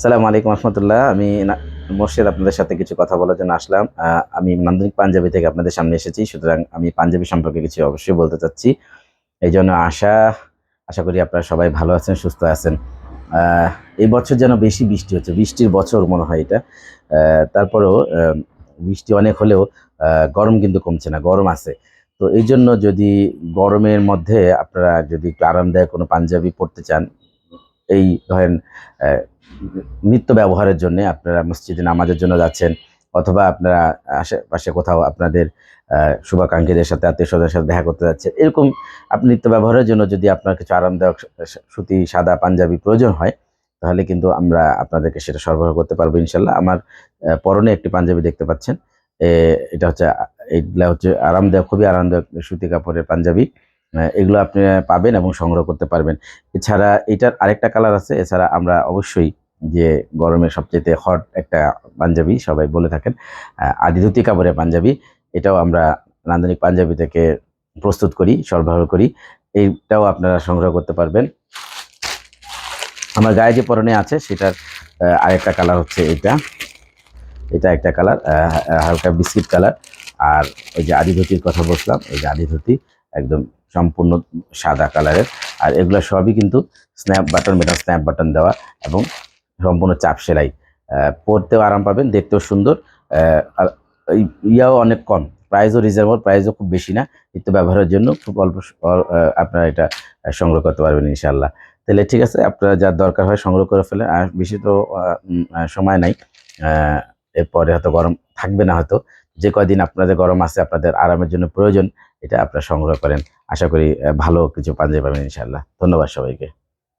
সালাম আলাইকুম রহমতুল্লাহ। আমি মোর্শেদ, আপনাদের সাথে কিছু কথা বলার জন্য আসলাম। আমি নান্দনিক পাঞ্জাবি থেকে আপনাদের সামনে এসেছি, সুতরাং আমি পাঞ্জাবি সম্পর্কে কিছু অবশ্যই বলতে চাচ্ছি। এই জন্য আশা আশা করি আপনারা সবাই ভালো আছেন, সুস্থ আছেন। এই বছর যেন বেশি বৃষ্টি হচ্ছে, বৃষ্টির বছর মনে হয় এটা। তারপরেও বৃষ্টি অনেক হলেও গরম কিন্তু কমছে না, গরম আছে। তো এই জন্য যদি গরমের মধ্যে আপনারা যদি একটু আরামদায়ক কোনো পাঞ্জাবি পরতে চান এই ধরেন নিত্য ব্যবহারের জন্য আপনারা মসজিদে নামাজের জন্য যাচ্ছেন, অথবা আপনারা আশেপাশে কোথাও আপনাদের শুভাকাঙ্ক্ষীদের সাথে, আত্মীয় স্বজনের সাথে দেখা করতে যাচ্ছেন, এরকম আপনি নিত্য ব্যবহারের জন্য যদি আপনার কিছু আরামদায়ক সুতি, সাদা, পাঞ্জাবি প্রয়োজন হয়, তাহলে কিন্তু আমরা আপনাদেরকে সেটা সরবরাহ করতে পারব ইনশাল্লাহ। আমার পরনে একটি পাঞ্জাবি দেখতে পাচ্ছেন এটা হচ্ছে এগুলা হচ্ছে আরামদায়ক, খুবই আরামদায়ক সুতি কাপড়ের পাঞ্জাবি। এগুলো আপনি পাবেন এবং সংগ্রহ করতে পারবেন। এছাড়া এটার আরেকটা কালার আছে এছাড়া আমরা অবশ্যই যে গরমের সবচেয়ে হট একটা পাঞ্জাবি সবাই বলে থাকেন আহ, আদি ধুতি কাপড়ের পাঞ্জাবি এটাও আমরা নান্দনিক পাঞ্জাবি থেকে প্রস্তুত করি সরবরাহ করি। এইটাও আপনারা সংগ্রহ করতে পারবেন। আমার গায়ে যে পরনে আছে সেটার আরেকটা কালার হচ্ছে এটা। এটা একটা কালার হালকা বিস্কিট কালার আর ওই যে আদি ধুতির কথা বলছিলাম এই যে আদি ধুতি একদম সম্পূর্ণ সাদা কালারের। আর এগুলো সবই কিন্তু snap button metal snap button দেওয়া এবং সম্পূর্ণ চাপ সেলাই। পরতেও আরাম পাবেন, দেখতেও সুন্দর। ইয়াও অনেক কম। প্রাইসও রিজনেবল প্রাইসও খুব বেশি না। নিত্য ব্যবহারের জন্য খুব অল্প আপনারা এটা সংগ্রহ করতে পারবেন ইনশাল্লাহ তাহলে ঠিক আছে, আপনারা যা দরকার হয় সংগ্রহ করে ফেলেন। আর বেশি তো সময় নাই। এরপরে হয়তো গরম থাকবে না হয়তো। যে কদিন আপনাদের গরম আছে, আপনাদের আরামের জন্য প্রয়োজন। এটা আপনারা সংগ্রহ করেন। আশা করি ভালো কিছু পাঞ্জাবি পাবেন ইনশাল্লাহ ধন্যবাদ সবাইকে।